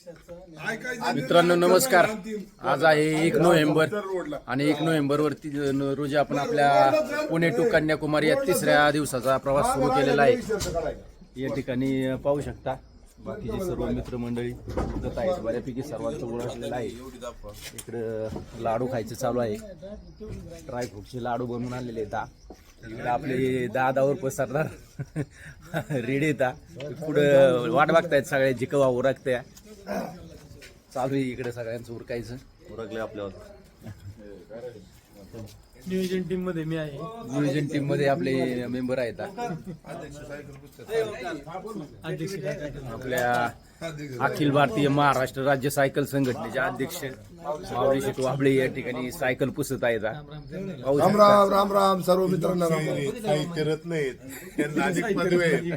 मित्रांनो नमस्कार. आज आहे एक नोव्हेंबर आणि एक नोव्हेंबर वरती रोजी आपण आपल्या पुणे टू कन्याकुमारी या तिसऱ्या दिवसाचा प्रवास सुरू केलेला आहे. या ठिकाणी पाहू शकता. बाकीचे सर्व मित्रमंडळी जात आहेत. बऱ्यापैकी सर्वांचं ओळखलेलं आहे. इकडं लाडू खायचं चालू आहे. ड्रायफ्रूटचे लाडू बनवून आलेले दहा. इकडे आपले दादावर पसरणार रेडी येतात पुढं वाट बघतायत सगळ्या कवा उरकत्या चालू आहे इकडे सगळ्यांचं उरकायचं. उरकले आपल्यावर नियोजन टीममध्ये मी आहे. नियोजन टीममध्ये आपले मेंबर आहेत. अध्यक्ष आपल्या अखिल भारतीय महाराष्ट्र राज्य सायकल संघटनेचे अध्यक्ष माऊली शेटू आपले या ठिकाणी सायकल पुसत आहेत. राम. राम राम राम सर्व मित्रांना राम राम. काही करत नाहीत त्यांना अधिक पदवी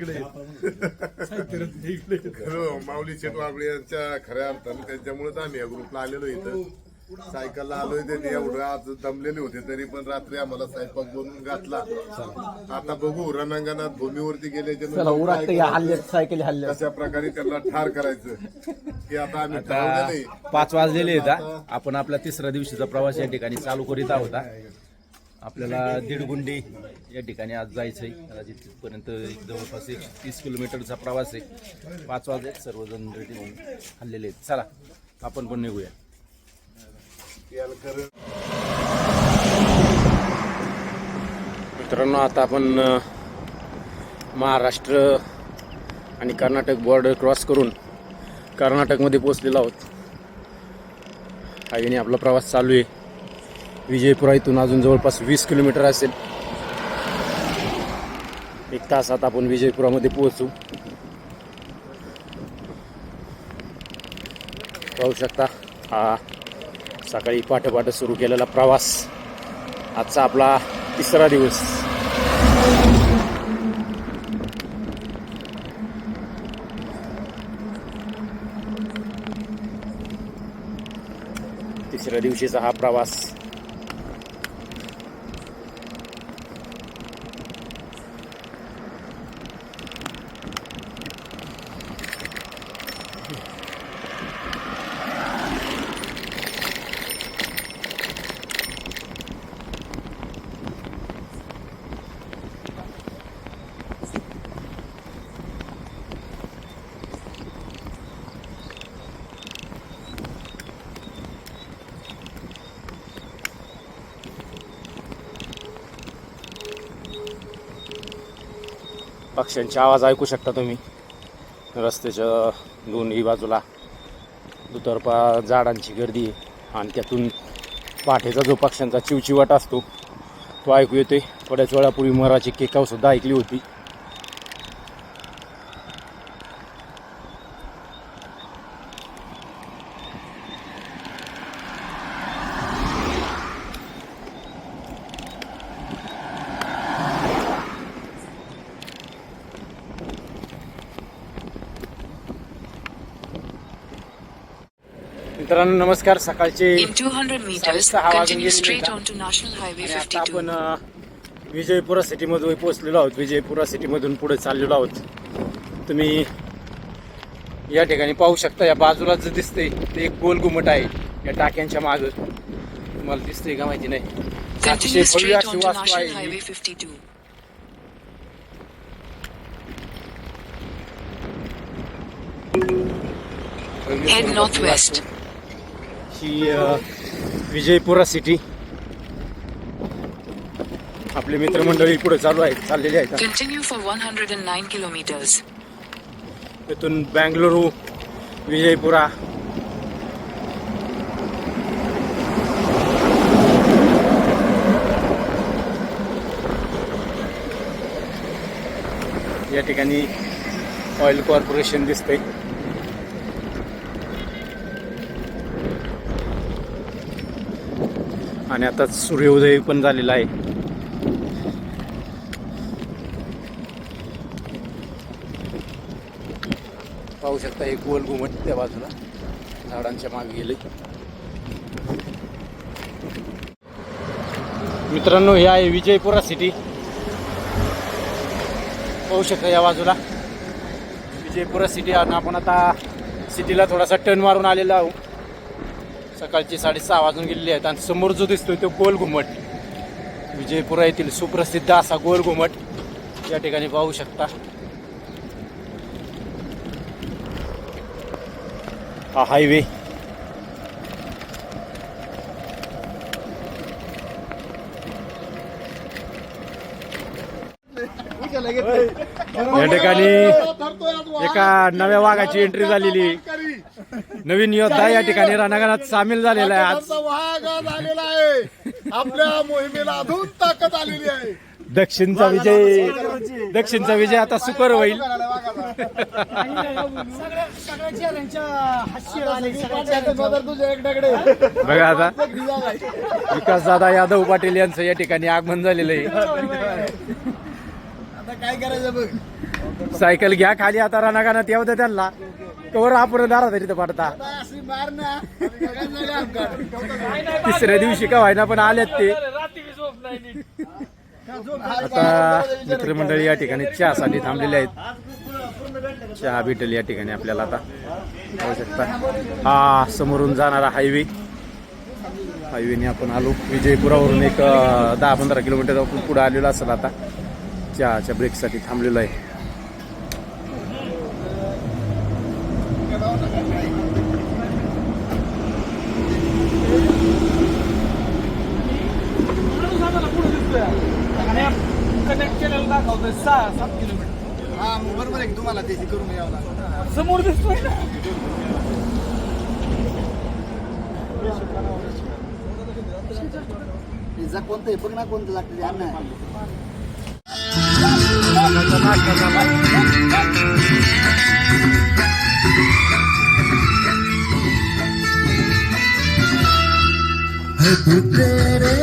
हो, माऊली शेटवाबळे यांच्या खऱ्या अर्थाने त्यांच्यामुळेच आम्ही या ग्रुपला आलेलो इथं. सायकलला आलोय त्यांनी एवढं आज दमलेले होते तरी पण रात्री आम्हाला स्वयंपाक बनवून घातला. आता बघू रणांगणात भूमीवरती गेल्याच्या हल्ल्यात सायकल हल्ल्यात कशा प्रकारे त्यांना ठार करायचं की आता आम्ही पाच वाजलेले आहेत आपण आपला तिसऱ्या दिवशीचा प्रवास या ठिकाणी चालू करीत आहोत आपल्याला दीडगुंडी या ठिकाणी आज जायचंय. कदाचित तिथपर्यंत जवळपास एक तीस किलोमीटरचा प्रवास आहे. पाच वाजले सर्वजण रेडी होऊन हल्लेले आहेत. चला आपण पण निघूया. मित्रांनो आता आपण महाराष्ट्र आणि कर्नाटक बॉर्डर क्रॉस करून कर्नाटकमध्ये पोचलेलो आहोत. हायवेने आपला प्रवास चालू आहे. विजयपुरा इथून अजून जवळपास वीस किलोमीटर असेल. एक तासात आपण विजयपुरामध्ये पोहोचू. पाहू शकता हा सकाळी पाठोपाठ सुरू केलेला प्रवास. आजचा आपला तिसरा दिवस. तिसऱ्या दिवशीचा हा प्रवास पक्ष्यांचे आवाज ऐकू शकता तुम्ही. रस्त्याच्या दोन्ही बाजूला दुतर्फा झाडांची गर्दी आहे आणि त्यातून पाठीचा जो पक्ष्यांचा चिवचिवाट असतो तो ऐकू येतोय. थोड्याच वेळापूर्वी मराची केकावसुद्धा ऐकली होती. मित्रांनो नमस्कार सकाळचे In 200 meters, सहा वाजून आता 52. आपण विजयपुरा सिटीमध्ये पोहोचलेलो आहोत विजयपुरा सिटीमधून पुढे चाललेलो आहोत तुम्ही या ठिकाणी पाहू शकता या बाजूला जे दिसतंय ते एक गोल घुमट आहे या टाक्यांच्या माग तुम्हाला दिसतंय का माहिती नाही अतिशय Continue भव्य straight अशी onto वास्तू National आहे. Highway 52. भव्य Head northwest. ही विजयपुरा सिटी आपले मित्रमंडळी पुढे चालू आहेत चाललेले आहेत. Continue for 109 kilometers. इथून बँगलुरू विजयपुरा. या ठिकाणी ऑइल कॉर्पोरेशन दिसते आणि आता सूर्योदय पण झालेला आहे. पाहू शकता एक गोल घुमट त्या बाजूला. झाडांच्या मागे गेले. मित्रांनो हे आहे विजयपुरा सिटी पाहू शकता या बाजूला. विजयपुरा सिटी आणि आपण आता सिटीला थोडासा टर्न मारून आलेला आहोत. सकाळचे साडेसहा वाजून गेलेले आहेत आणि समोर जो दिसतोय तो गोल घुमट. विजयपुरा येथील सुप्रसिद्ध असा गोल घुमट या ठिकाणी पाहू शकता. हा हायवे या ठिकाणी एका नव्या वाघाची एंट्री झालेली. आहे. नवीन योद्धा या ठिकाणी रणगाणात सामील झालेला आहे. आज वाघ आहे. आपल्या मोहिमेला अजून ताकद आलेली आहे. दक्षिणचा विजय दक्षिणचा विजय आता सुकर होईल. बघा आता. विकास दादा यादव पाटील यांचं या ठिकाणी आगमन झालेलं आहे. आता काय करायचं बघ. सायकल घ्या खाली आता रणगाणात येऊ द्या त्यांना. कवर आपण दारा तरी तर पडता. तिसऱ्या दिवशी का व्हायना पण आलेत ते. आता मित्रमंडळी या ठिकाणी चहासाठी थांबलेले आहेत. चहा भेटेल या ठिकाणी आपल्याला आता. पाहू शकता. हा समोरून जाणारा हायवे हायवेने आपण आलो. विजयपुरावरून एक दहा पंधरा किलोमीटर आपण पुढे आलेलो असेल आता. चहाच्या ब्रेकसाठी थांबलेलो आहे. कनेक्ट केलेलं दाखवतोय सहा सात किलोमीटर हा मग बरोबर आहे की तुम्हाला त्याची करून यावं लागतं समोर दिसतोय ना पिझ्झा कोणतं आहे बघ ना कोणतं लागतं अन्न ए,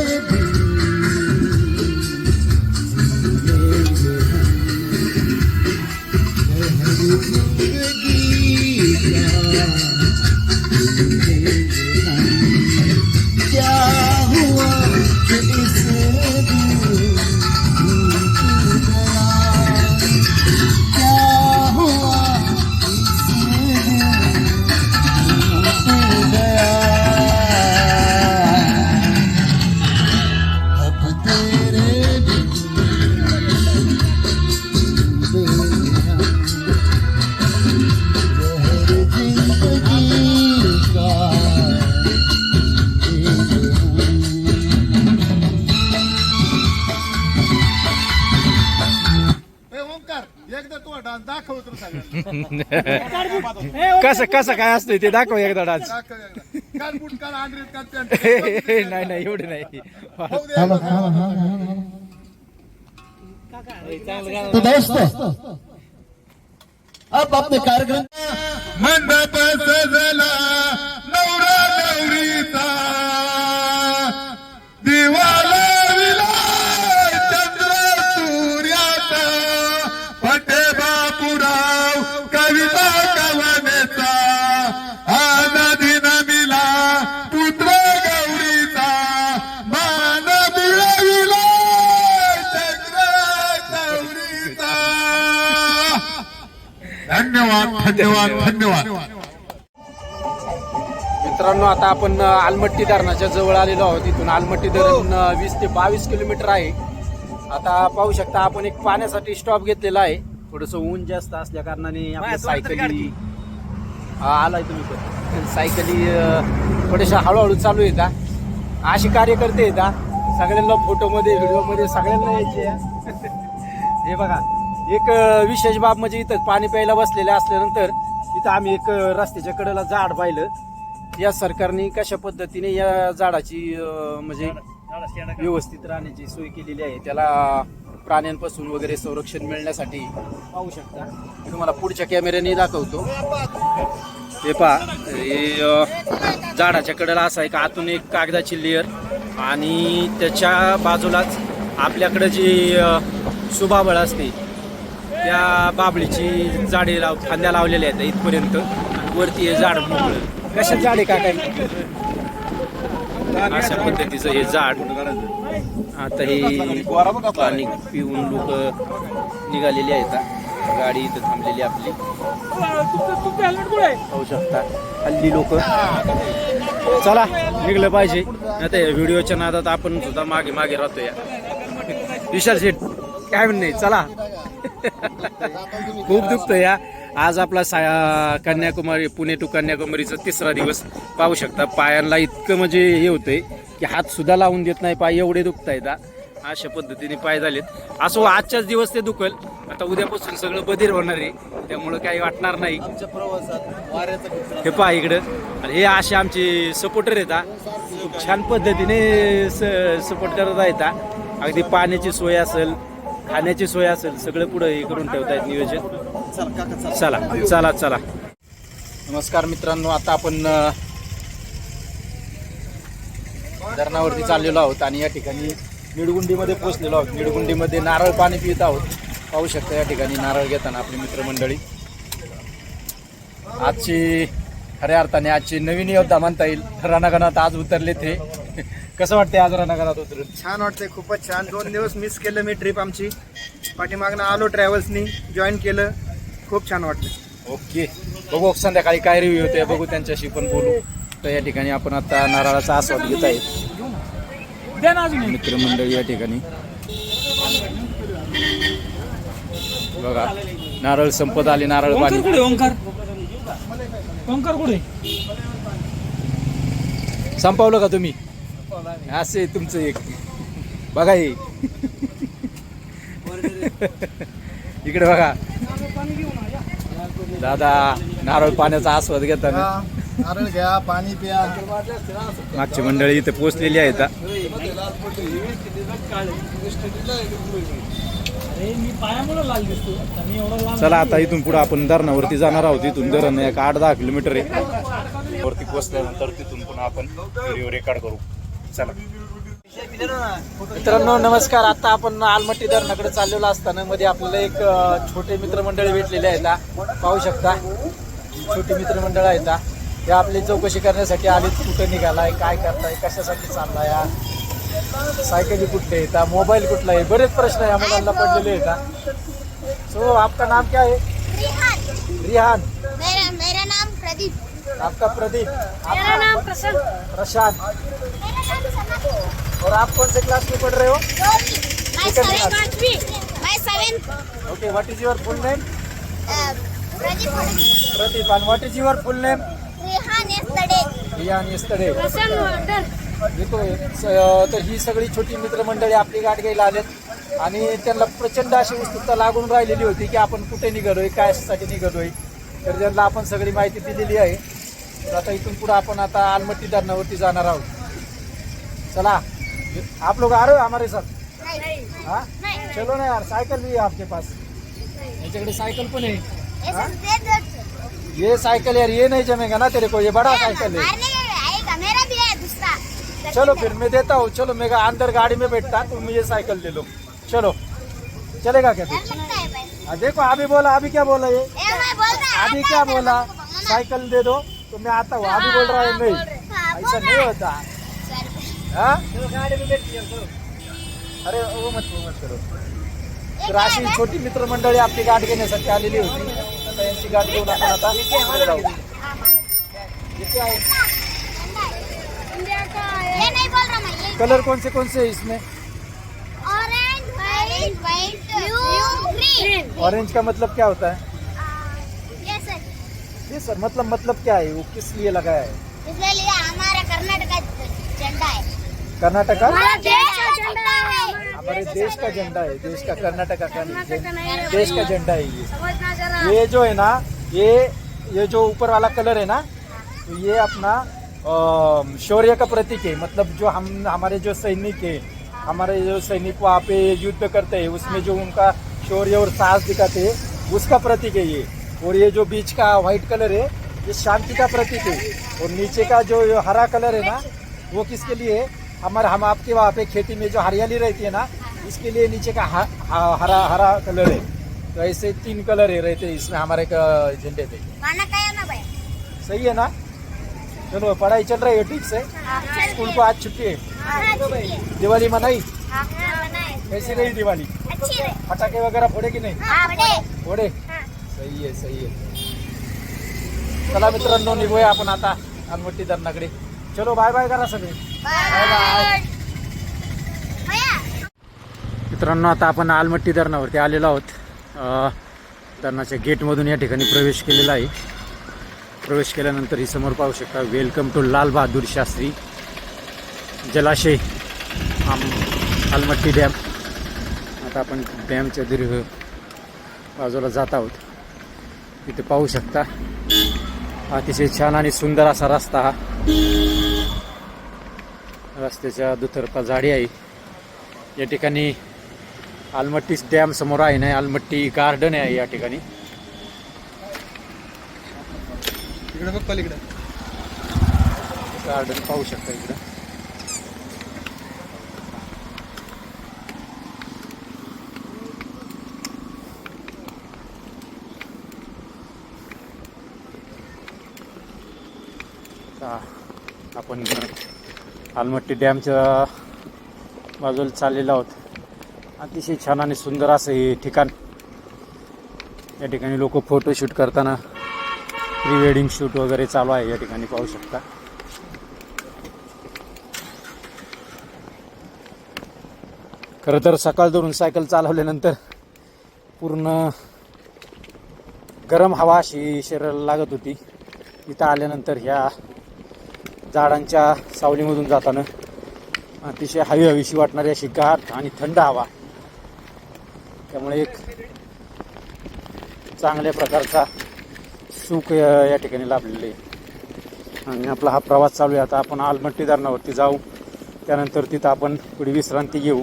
तू डान्स दाखव तर सगळ्यांना. कसं कसं काय असतंय ते? दाखव एकदा डान्स. दाखव एकदा. काल बूट काल आंध्रीत काल पॅन्ट नाही नाही एवढे नाही. होऊ दे एकदा. तो दोस्तों. अब अपने कार्यक्रम मंडप सजला नवरा नवरीचा. दिवाला धन्यवाद धन्यवाद धन्यवाद. मित्रांनो आता आपण आलमट्टी धरणाच्या जवळ आलेलो आहोत. इथून आलमट्टी धरण वीस ते बावीस किलोमीटर आहे. आता पाहू शकता आपण एक पाण्यासाठी स्टॉप घेतलेला आहे. थोडस ऊन जास्त असल्या कारणाने आपल्या सायकली आलाय तुम्ही पण. सायकली थोड्याशा हळूहळू चालू येतात अशी कार्यकर्ते येतात सगळ्यांना फोटोमध्ये व्हिडिओमध्ये सगळ्यांना यायचे. हे बघा. एक विशेष बाब म्हणजे इथं पाणी प्यायला बसलेले असल्यानंतर इथं आम्ही एक रस्त्याच्या कडेला झाड पाहिलं. या सरकारने कशा पद्धतीने या झाडाची म्हणजे व्यवस्थित राहण्याची सोय केलेली आहे त्याला प्राण्यांपासून वगैरे संरक्षण मिळण्यासाठी पाहू शकता. मी तुम्हाला पुढच्या कॅमेऱ्याने दाखवतो. हे पहा हे झाडाच्या कडेला असा एक आतून एक कागदाची लेअर आणि त्याच्या बाजूलाच आपल्याकडे जी सुबाबळ असते त्या बाबळीची झाडे लाव फांद्या लावलेल्या आहेत इथपर्यंत. वरती हे झाड मोकळं. कशा झाड आहे काय अशा पद्धतीचं हे झाड. आता हे पाणी पिऊन लोक निघालेले आहेत. गाडी इथं थांबलेली आपली. आहे पाहू शकता. हल्ली लोक. चला निघलं पाहिजे. आता या व्हिडिओच्या नादात आपण सुद्धा मागे मागे राहतो या विशाल शेठ काय म्हणणे? चला. खूप दुखतं या. आज आपला सा कन्याकुमारी पुणे टू कन्याकुमारीचा तिसरा दिवस पाहू शकता. पायांना इतकं म्हणजे हे होतंय की हात सुद्धा लावून देत नाही पाय एवढे दुखत आहेत अशा पद्धतीने पाय झालेत. असो आजच्याच दिवस ते दुखल आता उद्यापासून सगळं बधीर होणार आहे. त्यामुळं काही वाटणार नाही. हे पहा इकडं. आणि हे असे आमचे सपोर्टर आहेत. खूप छान पद्धतीने सपोर्ट करत आहेत. अगदी पाण्याची सोय असेल खाण्याची सोय असेल सगळं पुढं हे करून ठेवतायत नियोजन. चला चला. चला नमस्कार मित्रांनो आता आपण धरणावरती चाललेलो आहोत आणि या ठिकाणी निडगुंडीमध्ये पोहोचलेलो आहोत. निडगुंडीमध्ये नारळ पाणी पित आहोत. पाहू शकता या ठिकाणी नारळ घेताना आपली मित्रमंडळी. आजची खऱ्या अर्थाने आजची नवीन योद्धा म्हणता येईल. रणागणात आज उतरले ते कसं वाटते आज रणागणात उतरून? छान वाटतंय खूपच छान. दोन दिवस मिस केलं मी ट्रिप आमची. पाठीमागनं आलो ट्रॅव्हल्सनी जॉईन केलं. खूप छान वाटलं ओके. बघू संध्याकाळी काय रिव्ह्यू होते बघू त्यांच्याशी पण बोलू. तर या ठिकाणी आपण आता नारळाचा आस्वाद घेत एक. मित्रमंडळी या ठिकाणी. बघा नारळ संपत आले नारळ ओंकार पाणी कुठे ओंकार? ओंकार कुठे? संपवलं का तुम्ही? असे तुमचं एक. बघा हे. इकडे बघा. दादा नारळ पाण्याचा आस्वाद घेताना. नारळ घ्या पाणी प्या. मागची मंडळी इथे पोहोचलेली आहेत. हा. अरे मी पायामुळे लाल दिसतो आता मी एवढा लाल चला आता इथून पुढे आपण धरणावरती जाणार आहोत. इथून धरण एक आठ दहा किलोमीटर आहे. वरती पोहोचल्यानंतर तिथून पुन्हा आपण व्हिडिओ रेकॉर्ड करू. चला. मित्रांनो नमस्कार. आता आपण आलमट्टी धरणाकडे चाललेलो असताना मध्ये आपल्याला एक छोटे मित्रमंडळी भेटलेले आहेत. हा. पाहू शकता. छोटी मित्रमंडळ आहेत हा. आपली चौकशी करण्यासाठी आलीत. कुठं निघालाय काय करताय कशासाठी चाललाय हा? सायकली कुठले आहेत हा? मोबाईल कुठला आहे? बरेच प्रश्न या मुलांना पडलेले आहेत हा. सो आपका नाम क्या है रिहान. रिहान मेरा मेरा नाम प्रदीप. आपका प्रदीप. मेरा नाम प्रशांत. और आप कौन से क्लास में पढ़ रहे हो? Okay what is your full name Pradeep and what is your full name? Rihan स- तर ही सगळी छोटी मित्रमंडळी आपली गाठ घ्यायला आलेत. आणि त्यांना प्रचंड अशी उत्सुकता लागून राहिलेली होती की आपण कुठे निघालोय काय साठी निघालोय. तर त्यांना आपण सगळी माहिती दिलेली आहे. तर आता इथून पुढे आपण आता आलमट्टी धरणावरती जाणार आहोत. चला आप लोग आ रहे हो हमारे साथ? नहीं। हाँ? नहीं। चलो ना यार साइकिल भी है आपके पास। याच्याकडे साइकिल पण आहे. ऐसा दे दो ये साइकिल यार ये नहीं जमेगा ना तेरे को ये बड़ा साइकिल है मारने के आएगा मेरा भी है दूसरा. चलो फिर मैं. देता हूँ चलो मैं अंदर गाड़ी में बैठता तुम मुझे साइकिल दे लो. चलो। चलेगा क्या फिर? है हाँ, देखो अभी बोला अभी क्या बोला ये? अभी क्या बोला? साइकिल दे दो तो मैं आता हूँ अभी बोल रहा है नहीं। ऐसा नहीं होता। हाँ? अरे वो मत वो मत करो। तर अशी छोटी मित्रमंडळी आपली गाठ घेण्यासाठी आलेली होती। आता यांची गाठ घेऊन आपण आता इथे आहे इंडिया का ये नहीं बोल रहा मैं कलर कौन से कौन से है इसमें? Orange white white blue green orange का मतलब क्या होता है? ये सर। ये सर मतलब मतलब क्या है? वो किस लिए लगाया है? इसलिए हमारा कर्नाटक का झंडा है। कर्नाटका? हमारा देश का झंडा है। हमारे देश का झंडा है देश का कर्नाटका का देश का झंडा है ये। ये जो है ना ये ये जो ऊपर वाला कलर है ना तो ये अपना शौर्य का प्रतीक है। मतलब जो हम हमारे जो सैनिक है हमारे जो सैनिक वहाँ पे युद्ध करते हैं उसमें जो उनका शौर्य और साहस दिखाते हैं उसका प्रतीक है ये। और ये जो बीच का व्हाइट कलर है ये शांति का प्रतीक है। और नीचे का जो हरा कलर है ना वो किसके लिए है? हमारे हम आपके वहाँ पे खेती में जो हरियाली रहती है ना इसके लिए नीचे का ह- ह- हरा हरा कलर है। तो ऐसे तीन कलर है रहते हैं इसमें हमारे झंडे पे सही है ना? चलो पढ़ाई चल रही है ठीक से? स्कूल को आज छुट्टी है। हाँ, दिवाली मनाई? हाँ, कैसी रही दिवाली? अच्छी अच्छी रे फटाके वगैरे फोडे की नाही? हाँ फोडे। हाँ। सही आहे सही आहे चला मित्रांनो निघूया आपण आता अनवट्टी धरणाकडे चलो बाय बाय करा सगळे. बाय मित्रांनो आता आपण आलमट्टी धरणावरती आलेलो आहोत. धरणाच्या गेटमधून या ठिकाणी प्रवेश केलेला आहे. प्रवेश केल्यानंतर ही समोर पाहू शकता वेलकम टू लाल बहादूर शास्त्री जलाशय आम आलमट्टी डॅम. आता आपण डॅमच्या दीर्घ बाजूला जात आहोत. इथे पाहू शकता अतिशय छान आणि सुंदर असा रस्ता हा. रस्त्याच्या दुतर्फा झाडी आहे. या ठिकाणी आलमट्टी डॅम समोर आहे ना आलमट्टी गार्डन आहे या ठिकाणी. इकडे बघ पलीकडे. गार्डन पाहू शकता इकडं आता आपण आलमट्टी डॅमच्या बाजूला चाललेलो आहोत अतिशय छान आणि सुंदर असं हे ठिकाण. या ठिकाणी लोक फोटोशूट करताना प्री वेडिंग शूट वगैरे चालू आहे या ठिकाणी पाहू शकता. खरं तर सकाळ धरून सायकल चालवल्यानंतर पूर्ण गरम हवा अशी शरीराला लागत होती. इथं आल्यानंतर ह्या झाडांच्या सावलीमधून जाताना अतिशय हवी हवीशी वाटणारी अशी गाठ आणि थंड हवा. त्यामुळे एक चांगल्या प्रकारचा सुख या या ठिकाणी लाभलेलं आहे. आणि आपला हा प्रवास चालू आहे. आता आपण आलमट्टी धरणावरती जाऊ. त्यानंतर तिथं आपण थोडी विश्रांती घेऊ.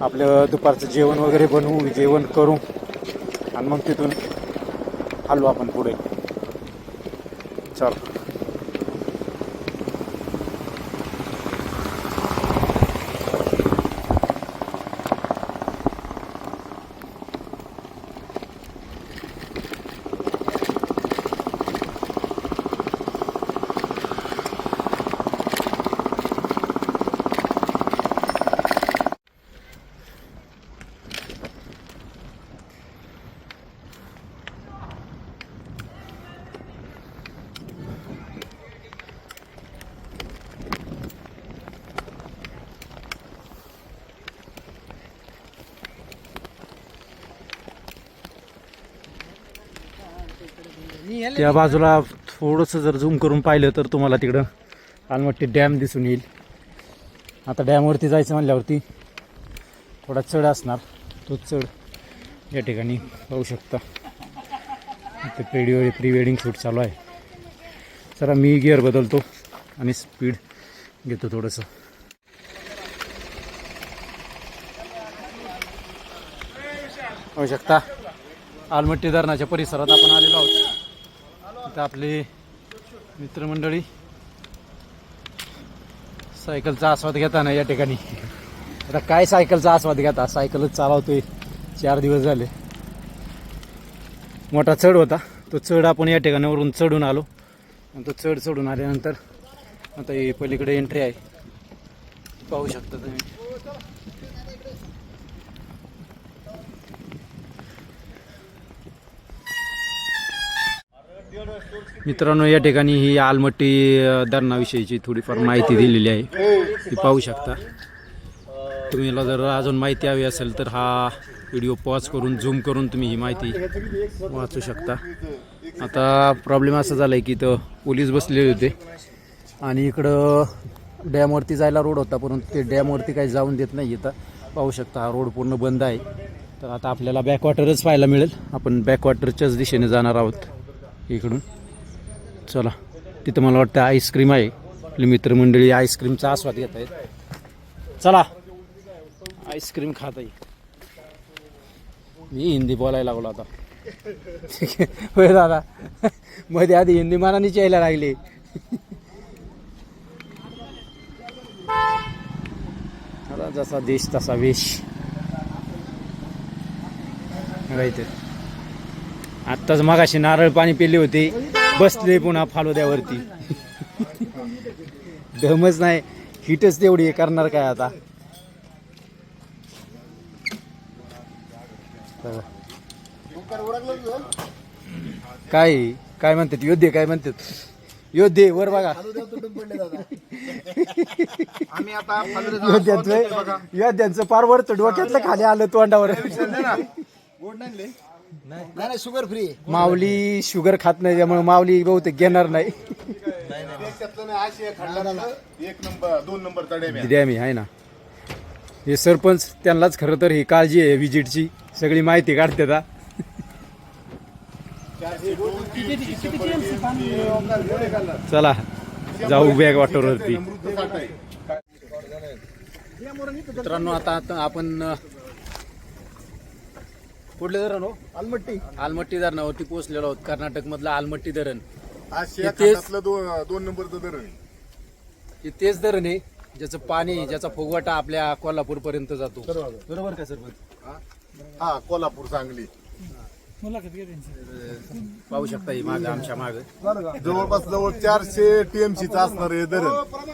आपलं दुपारचं जेवण वगैरे बनवू जेवण करू. आणि मग तिथून हलू आपण पुढे. चल. त्या बाजूला थोडंसं जर झूम करून पाहिलं तर तुम्हाला तिकडं आलमट्टी डॅम दिसून येईल. आता डॅमवरती जायचं म्हणल्यावरती थोडा चढ असणार. तो चढ या ठिकाणी पाहू शकता. इथे प्री प्री वेडिंग शूट चालू आहे. जरा मी गिअर बदलतो आणि स्पीड घेतो थोडंसं. पाहू शकता? आलमट्टी धरणाच्या परिसरात आपण आलेलो आहोत. इथं आपली मित्रमंडळी सायकलचा आस्वाद घेताना या ठिकाणी. आता काय सायकलचा आस्वाद घेता? सायकलच चालवतोय. चार दिवस झाले. मोठा चढ होता. तो चढ आपण या ठिकाणावरून चढून आलो. आणि तो चढ चढून आल्यानंतर आता हे पलीकडे एंट्री आहे. पाहू शकता तुम्ही. मित्रांनो या ठिकाणी ही आलमट्टी धरणाविषयीची थोडीफार माहिती दिलेली आहे. ती पाहू शकता. तुम्हाला जर अजून माहिती हवी असेल तर हा व्हिडिओ पॉज करून झूम करून तुम्ही ही माहिती वाचू शकता. आता प्रॉब्लेम असा झाला आहे की इथं पोलीस बसलेले होते आणि इकडं डॅमवरती जायला रोड होता परंतु ते डॅमवरती काही जाऊन देत नाही इथं. पाहू शकता हा रोड पूर्ण बंद आहे. तर आता आपल्याला बॅकवॉटरच पाहायला मिळेल. आपण बॅकवॉटरच्याच दिशेने जाणार आहोत इकडून. चला तिथं मला वाटतं आईस्क्रीम आहे. आपली मित्रमंडळी आईस्क्रीमचा आस्वाद घेत आहेत. चला. आईस्क्रीम खात आहे. मी हिंदी बोलायला लागलो आता. ठीक आहे होय दादा. मध्ये आधी हिंदी मनानेच यायला लागली. आता जसा देश तसा वेश. राहते. आत्ताच मगाशी नारळ पाणी पिले होते. बसले पुन्हा फालोद्यावरती. दमच नाही. हिटच तेवढी करणार काय आता? काय काय म्हणतात? योद्धे काय म्हणतात? योद्धे वर बघा. आम्ही योद्ध्यांचं योद्ध्यांचं पार वर डोक्यातलं खाली आलं तोंडावर. नाही. शुगर फ्री माऊली शुगर खात नाही त्यामुळे माऊली बहुतेक घेणार नाही. एक नंबर दोन नंबर आहे. ना. हे सरपंच त्यांनाच खरं तर ही काळजी आहे विजिटची सगळी माहिती काढते आता. चला जाऊ बॅग वॉटरवरती मित्रांनो आता आता आपण कुठले धरण हो? आलमट्टी. आलमट्टी धरणावरती पोहोचलेलो आहोत. कर्नाटक मधलं आलमट्टी धरण आशिया तेच- खंडातलं दोन दोन नंबरचं धरण आहे. हे तेच धरण आहे ज्याचं पाणी ज्याचा फुगवटा आपल्या कोल्हापूर पर्यंत जातो बरोबर का सरपंच हा कोल्हापूर सांगली. पाहू शकता ही माग आमच्या माग. जवळपास जवळ चारशे टीएमसीचं असणार हे धरण.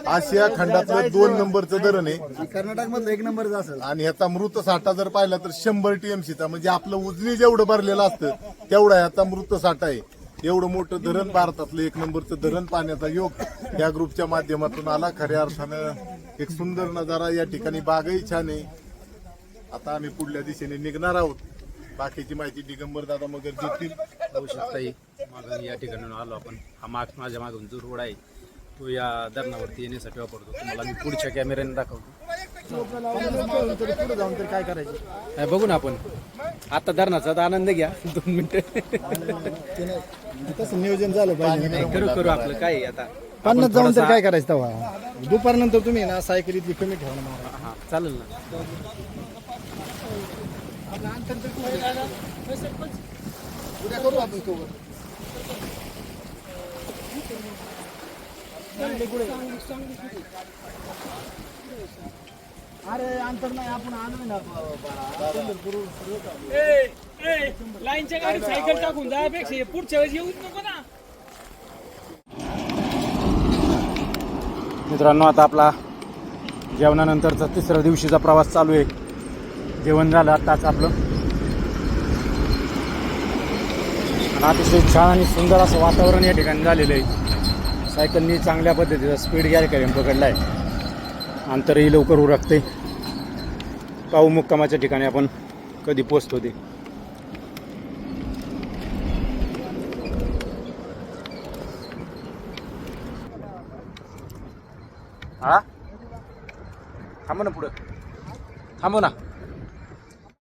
आशिया खंडातलं दोन नंबरचं धरण आहे. कर्नाटक मधलं एक नंबरचं असेल. आणि ह्याचा मृत साठा जर पाहिला तर शंभर टीएमसीचा म्हणजे आपलं उजनी जेवढं भरलेलं असतं तेवढा ह्याचा मृत साठा आहे. एवढं मोठं धरण भारतातलं एक नंबरचं धरण पाण्याचा योग या ग्रुपच्या माध्यमातून आला. खऱ्या अर्थानं एक सुंदर नजारा या ठिकाणी. बागही छान आहे. आता आम्ही पुढल्या दिशेने निघणार आहोत. बाकीची माहिती दिगंबर दादा मगर देतील. पाहू शकता ही मागून या ठिकाणी आलो आपण. हा माग माझ्या मागून जो रोड आहे तो या धरणावरती येण्यासाठी वापरतो. तुम्हाला मी पुढच्या कॅमेऱ्याने दाखवतो. पुढे जाऊन तर काय करायचं नाही, बघू ना आपण. आता धरणाचा आनंद घ्या. दोन मिनिटं. तसं नियोजन झालं पाहिजे. करू करू आपलं. काय आहे आता? पन्नास जाऊन तर काय करायचं तेव्हा? दुपारनंतर तुम्ही ना सायकल इतकी कमी ठेवा हा चालेल ना. उद्या करू आपण सोबत अरे अंतर नाही आपण आणू ना लाईनच्या गाडी सायकल टाकून जायपेक्षा पुढच्या वेळेस येऊच नको ना मित्रांनो आता आपला जेवणानंतरचा तिसऱ्या दिवशीचा प्रवास चालू आहे. जेवण झालं आत्ताच आपलं आणि अतिशय छान आणि सुंदर असं वातावरण या ठिकाणी झालेलं आहे. सायकलनी चांगल्या पद्धतीचा स्पीड घ्यायला करेन पकडला आहे अंतरही लवकर उरकते. पाहू मुक्कामाच्या ठिकाणी आपण कधी पोचतो ते. हा? थांबू ना पुढं. थांबू ना.